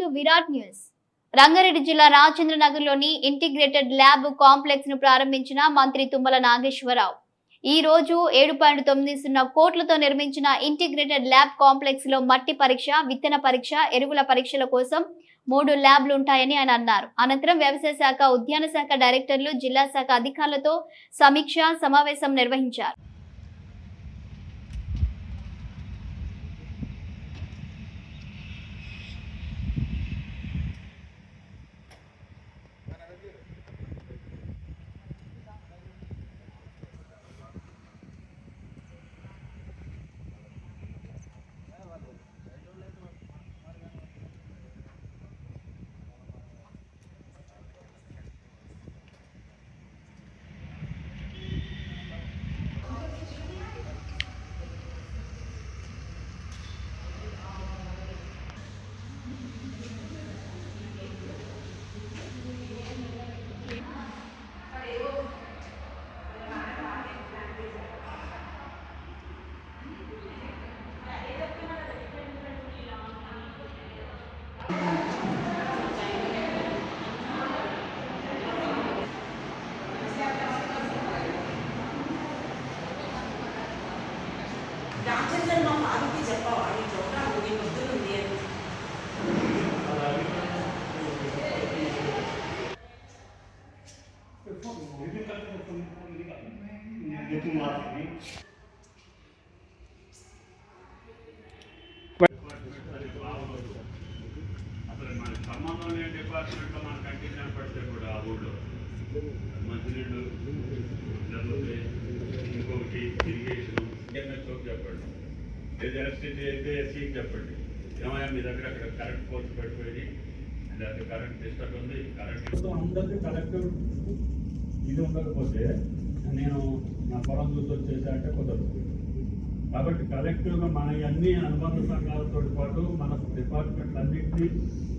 To Virat news. Rangareddy జిల్లా రాజేంద్రనగర్లోని integrated lab కాంప్లెక్స్ను ప్రారంభించిన మంత్రి తుమ్మల నాగేశ్వరరావు. ఈ రోజు ఏడు పాయింట్ తొమ్మిది సున్నా కోట్లతో నిర్మించిన ఇంటిగ్రేటెడ్ ల్యాబ్ కాంప్లెక్స్లో మట్టి పరీక్ష విత్తన పరీక్ష ఎరువుల పరీక్షల కోసం మూడు ల్యాబ్లు ఉంటాయని ఆయన అన్నారు. అనంతరం వ్యవసాయ శాఖ ఉద్యాన శాఖ డైరెక్టర్లు జిల్లా శాఖ అధికారులతో సమీక్ష సమావేశం నిర్వహించారు. రామచంద్రన్ మా ఫాదర్కి చెప్పావా నీ ప్రోగ్రామ్ నీ పొద్దునుంది అని అసలు మన సంబంధం లేని డిపార్ట్మెంట్లో మన కంటిన్యూ పడితే కూడా ఆ ఊళ్ళో మంచినీళ్ళు లేకపోతే ఇంకొకటి ఇరిగేషన్ ఎంఎస్ఓ చెప్పండి లేదు ఎలక్ట్రిసిటీ అయితే ఎస్సీకి చెప్పండి. ఏమయ్యా మీ దగ్గర అక్కడ కరెంట్ పోల్స్ పడిపోయి లేకపోతే కరెంట్ డిస్టర్బ్ ఉంది కరెంట్ అందరికీ కలెక్టివ్ ఇది ఉండకపోతే నేను నా పొలం చూసి వచ్చేసా అంటే కుదరదు. కాబట్టి కలెక్టివ్గా మన అన్ని అనుబంధ సంఘాలతో పాటు మన డిపార్ట్మెంట్ అన్నింటినీ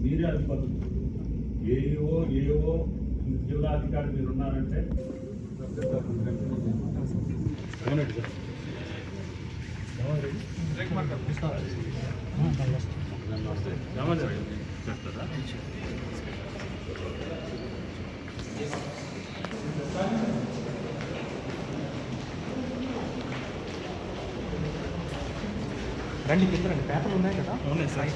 మీరే అధిపతులు ఏఓ ఏఓ జిల్లా అధికారి మీరు ఉన్నారంటే చెప్తారా రండి కింద రండి. పేపర్లు ఉన్నాయి కదా? ఉన్నాయి సార్.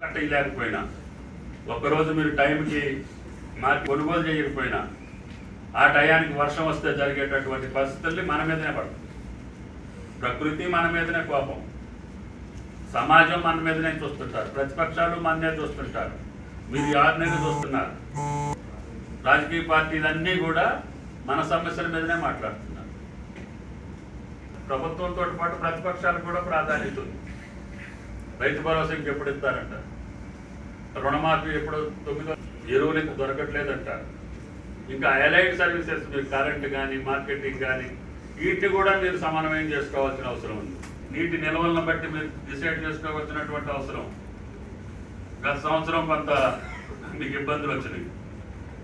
కట్ట లేకపోయినా ఒక్కరోజు మీరు టైంకి మార్కెట్ కొనుగోలు చేయకపోయినా ఆ టయానికి వర్షం వస్తే జరిగేటటువంటి పరిస్థితుల్ని మన మీదనే పడుతుంది ప్రకృతి మన మీదనే కోపం. సమాజం మన మీదనే చూస్తుంటారు. ప్రతిపక్షాలు మననే చూస్తుంటారు. మీరు ఎవరినైనా చూస్తున్నారు. రాజకీయ పార్టీలన్నీ కూడా మన సమస్యల మీదనే మాట్లాడుతున్నారు. ప్రభుత్వంతో పాటు ప్రతిపక్షాలు కూడా ప్రాధాన్యత ఉంది. రైతు భరోసా ఇంకెప్పుడు ఇస్తారంటారు? రుణమాఫీ ఎప్పుడు తొమ్మిదో ఇంకా దొరకట్లేదంట. ఇంకా అలైడ్ సర్వీసెస్ మీరు కరెంట్ కానీ మార్కెటింగ్ కానీ వీటిని కూడా మీరు సమన్వయం చేసుకోవాల్సిన అవసరం ఉంది. నీటి నిల్వలను బట్టి మీరు డిసైడ్ చేసుకోవాల్సినటువంటి అవసరం. గత సంవత్సరం కొంత మీకు ఇబ్బందులు వచ్చినాయి.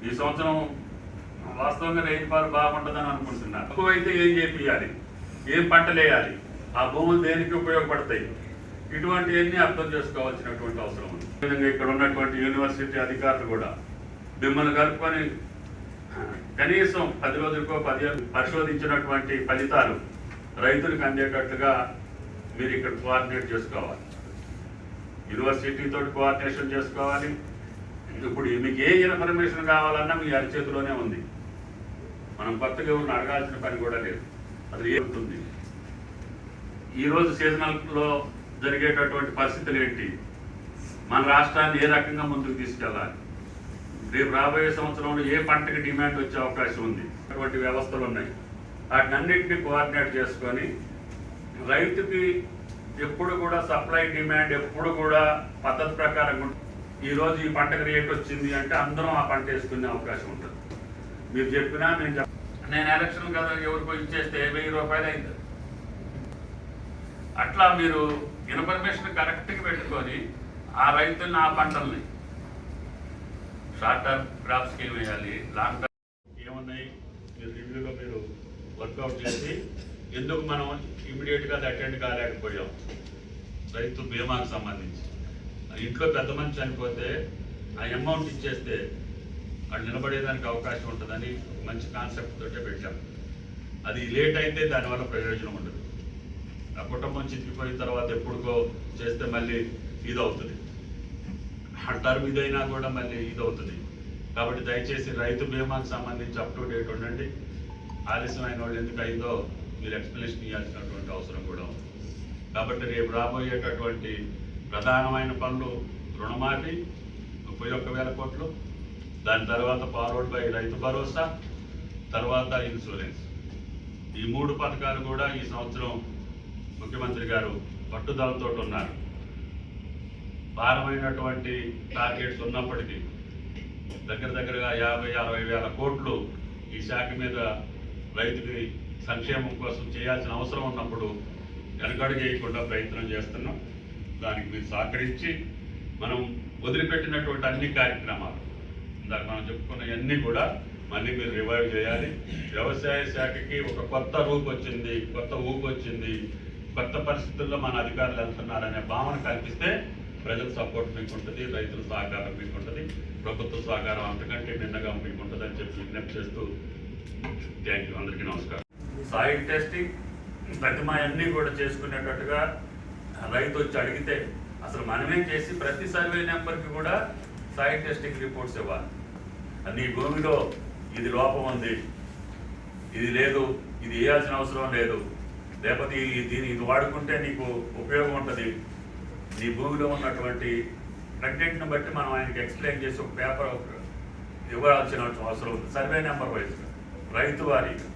ఈ సంవత్సరం వాస్తవంగా రైతుపాలు బాగుంటుందని అనుకుంటున్నా తక్కువైతే ఏం చేపియాలి ఏం పంటలు వేయాలి ఆ భూములు దేనికి ఉపయోగపడతాయి? ఇటువంటివన్నీ అర్థం చేసుకోవాల్సినటువంటి అవసరం ఉంది. విధంగా ఇక్కడ ఉన్నటువంటి యూనివర్సిటీ అధికారులు కూడా మిమ్మల్ని కలుపుకొని కనీసం పది రోజులకో పదిహేను పరిశోధించినటువంటి ఫలితాలు రైతులకు అందేటట్టుగా మీరు ఇక్కడ కోఆర్డినేట్ చేసుకోవాలి. యూనివర్సిటీతో కోఆర్డినేషన్ చేసుకోవాలి. ఇప్పుడు మీకు ఏ ఇన్ఫర్మేషన్ కావాలన్నా మీ అరిచేతిలోనే ఉంది. మనం కొత్తగా ఎవరిని అడగాల్సిన పని కూడా లేదు. అది ఏముంటుంది ఈరోజు సీజనల్లో జరిగేటటువంటి పరిస్థితులు ఏంటి? మన రాష్ట్రాన్ని ఏ రకంగా ముందుకు తీసుకెళ్ళాలి? రేపు రాబోయే సంవత్సరంలో ఏ పంటకి డిమాండ్ వచ్చే అవకాశం ఉంది? అటువంటి వ్యవస్థలు ఉన్నాయి. వాటినన్నింటినీ కోఆర్డినేట్ చేసుకొని రైతుకి ఎప్పుడు కూడా సప్లై డిమాండ్ ఎప్పుడు కూడా పద్ధతి ప్రకారం ఈరోజు ఈ ఈ పంటకు రేట్ వచ్చింది అంటే అందరం ఆ పంట వేసుకునే అవకాశం ఉంటుంది. మీరు చెప్పినా నేను చెప్ నేను ఎలక్షన్ కదా ఎవరికో ఇచ్చేస్తే వెయ్యి రూపాయలు అయింది అట్లా మీరు ఇన్ఫర్మేషన్ కరెక్ట్గా పెట్టుకొని ఆ రైతుల్ని ఆ పంటల్ని షార్ట్ టర్మ్ క్రాప్స్కి ఏం వేయాలి లాంగ్ టర్మ్ ఏమున్నాయి? మీరు రివ్యూలో మీరు వర్కౌట్ చేసి ఎందుకు మనం ఇమీడియట్గా అది అటెండ్ కాలేకపోయాం? రైతు బీమాకు సంబంధించి. ఇంట్లో పెద్ద మనిషి చనిపోతే ఆ అమౌంట్ ఇచ్చేస్తే అది నిలబడేదానికి అవకాశం ఉంటుందని మంచి కాన్సెప్ట్ తోటే పెట్టాం. అది లేట్ అయితే దానివల్ల ప్రయోజనం ఉండదు. ఆ కుటుంబం చితికిపోయిన తర్వాత ఎప్పుడుకో చేస్తే మళ్ళీ ఇది అవుతుంది టర్మ్ ఇదైనా కూడా మళ్ళీ ఇది అవుతుంది కాబట్టి దయచేసి రైతు బీమాకు సంబంధించి అప్ టు డేట్ ఉండండి. ఆలస్యమైన వాళ్ళు ఎందుకు అయిందో మీరు ఎక్స్ప్లెనేషన్ ఇవ్వాల్సినటువంటి అవసరం కూడా ఉంది. కాబట్టి రేపు రాబోయేటటువంటి ప్రధానమైన పనులు రుణమాఫీ ముప్పై ఒక్క వేల కోట్లు దాని తర్వాత ఫార్వర్డ్ బై రైతు భరోసా తర్వాత ఇన్సూరెన్స్ ఈ మూడు పథకాలు కూడా ఈ సంవత్సరం ముఖ్యమంత్రి గారు పట్టుదలతో ఉన్నారు. భారమైనటువంటి టార్గెట్స్ ఉన్నప్పటికీ దగ్గర దగ్గరగా యాభై అరవై వేల కోట్లు ఈ శాఖ మీద రైతుకి సంక్షేమం కోసం చేయాల్సిన అవసరం ఉన్నప్పుడు వెనకడుగు చేయకుండా ప్రయత్నం చేస్తున్నాం. దానికి మీరు సహకరించి మనం వదిలిపెట్టినటువంటి అన్ని కార్యక్రమాలు ఇందాక మనం చెప్పుకున్నవన్నీ కూడా మళ్ళీ మీరు రివైవ్ చేయాలి. వ్యవసాయ శాఖకి ఒక కొత్త రూపు వచ్చింది కొత్త ఊపు వచ్చింది కొత్త పరిస్థితుల్లో మన అధికారులు వెళ్తున్నారనే భావన కల్పిస్తే ప్రజల సపోర్ట్ మీకు ఉంటుంది రైతుల సహకారం మీకు ఉంటుంది ప్రభుత్వ సహకారం అంతకంటే నిన్నగా మీకు ఉంటుంది అని చెప్పి విజ్ఞప్తి చేస్తూ థ్యాంక్ యూ. అందరికీ నమస్కారం. సాయిల్ టెస్టింగ్ ప్రతిమ అన్నీ కూడా చేసుకునేటట్టుగా రైతు వచ్చి అడిగితే అసలు మనమే చేసి ప్రతి సర్వే నెంబర్కి కూడా సాయిల్ టెస్టింగ్ రిపోర్ట్స్ ఇవ్వాలి. నీ భూమిలో ఇది లోపం ఉంది ఇది లేదు ఇది వేయాల్సిన అవసరం లేదు. లేకపోతే దీని ఇది వాడుకుంటే నీకు ఉపయోగం ఉంటుంది. నీ భూమిలో ఉన్నటువంటి కంటెంట్ను బట్టి మనం ఆయనకి ఎక్స్ప్లెయిన్ చేసి ఒక పేపర్ ఇవ్వాల్సిన అవసరం ఉంది. సర్వే నెంబర్ వైజ్ రైతు వారీగా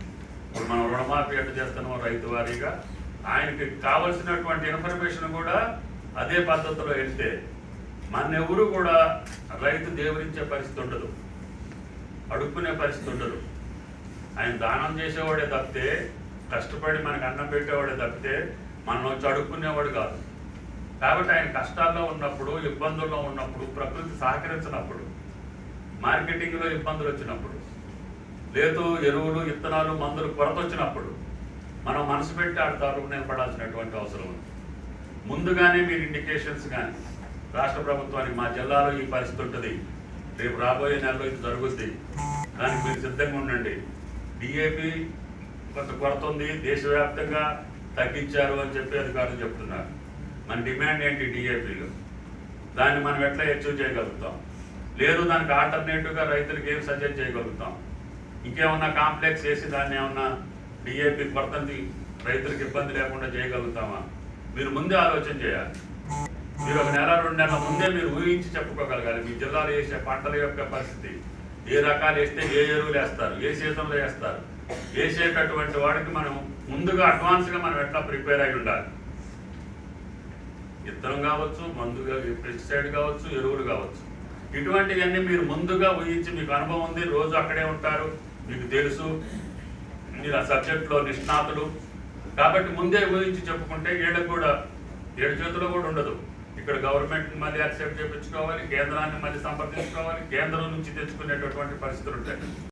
ఇప్పుడు మనం రుణమాఫీ ఎట్లా చేస్తున్నామో రైతు వారీగా ఆయనకి కావలసినటువంటి ఇన్ఫర్మేషన్ కూడా అదే పద్ధతిలో వెళ్తే మన ఎవరు కూడా రైతు దేవునించే పరిస్థితి ఉండదు. అడుక్కునే పరిస్థితి ఉండదు. ఆయన దానం చేసేవాడే తప్పితే కష్టపడి మనకు అన్నం పెట్టేవాడు తప్పితే మనం వచ్చి అడుక్కునేవాడు కాదు. కాబట్టి ఆయన కష్టాల్లో ఉన్నప్పుడు ఇబ్బందుల్లో ఉన్నప్పుడు ప్రకృతి సహకరించినప్పుడు మార్కెటింగ్లో ఇబ్బందులు వచ్చినప్పుడు లేదు ఎరువులు విత్తనాలు మందులు కొరత వచ్చినప్పుడు మనం మనసు పెట్టి ఆడతారు నిలబడాల్సినటువంటి అవసరం ఉంది. ముందుగానే మీరు ఇండికేషన్స్ కానీ రాష్ట్ర ప్రభుత్వానికి మా జిల్లాలో ఈ పరిస్థితి ఉంటుంది. రేపు రాబోయే నెలలో ఇది జరుగుద్ది. దానికి మీరు సిద్ధంగా ఉండండి. డిఏపి కొంత కొరత ఉంది దేశవ్యాప్తంగా తగ్గించారు అని చెప్పి అధికారులు చెప్తున్నారు. మన డిమాండ్ ఏంటి డిఏపిలో? దాన్ని మనం ఎట్లా అచీవ్ చేయగలుగుతాం? లేదు దానికి ఆల్టర్నేటివ్గా రైతులకు ఏం సజెస్ట్ చేయగలుగుతాం? ఇంకేమన్నా కాంప్లెక్స్ వేసి దాన్ని ఏమన్నా డిఏపి కొరతని రైతులకు ఇబ్బంది లేకుండా చేయగలుగుతామా? మీరు ముందే ఆలోచన చేయాలి. మీరు ఒక నెల రెండు నెలల ముందే మీరు ఊహించి చెప్పుకోగలగాలి. మీ జిల్లాలో వేసే పంటల యొక్క పరిస్థితి ఏ రకాలు వేస్తే ఏ ఎరువులు వేస్తారు? ఏ సీజన్లో వేస్తారు? వేసేటటువంటి వాడికి మనం ముందుగా అడ్వాన్స్గా మనం ఎట్లా ప్రిపేర్ అయి ఉండాలి? ఇత్తనం కావచ్చు మందుగా పెస్టిసైడ్ కావచ్చు ఎరువులు కావచ్చు. ఇటువంటివన్నీ మీరు ముందుగా ఊహించి మీకు అనుభవం ఉంది రోజు అక్కడే ఉంటారు మీకు తెలుసు. మీరు ఆ సబ్జెక్ట్లో నిష్ణాతులు. కాబట్టి ముందే ఊహించి చెప్పుకుంటే వీళ్ళకి కూడా ఏడు చేతిలో కూడా ఉండదు. ఇక్కడ గవర్నమెంట్ మళ్ళీ యాక్సెప్ట్ చేయించుకోవాలి కేంద్రాన్ని మళ్ళీ సంప్రదించుకోవాలి కేంద్రం నుంచి తెచ్చుకునేటటువంటి పరిస్థితులు ఉంటాయి.